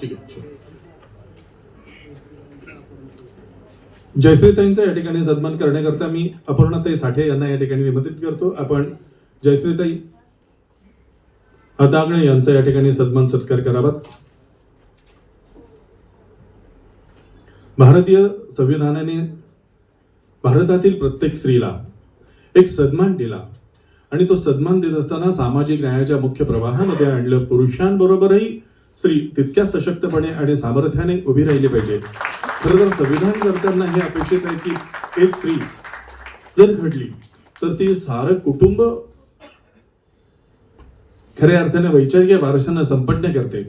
ठीक आहे जयश्रीताईंचा या ठिकाणी सन्मान करण्याकरता मी अपर्णाताई साठे यांना या ठिकाणी निमंत्रित करतो. आपण जयश्रीताई अदागणे यांचा या ठिकाणी सन्मान सत्कार करावा भारतीय संविधानाने भारतातील प्रत्येक स्त्रीला एक सन्मान दिला. आणि तो सन्मान देत असताना सामाजिक न्यायाच्या मुख्य प्रवाहामध्ये आणलं पुरुषांबरोबरही स्त्री तितक्याच सशक्तपणे आणि सामर्थ्याने उभी राहिली पाहिजे. खरं तर संविधान करताना हे अपेक्षित आहे की एक स्त्री जर घडली तर ती सारं कुटुंब खऱ्या अर्थाने वैचारिक वारशांना संपन्न करते.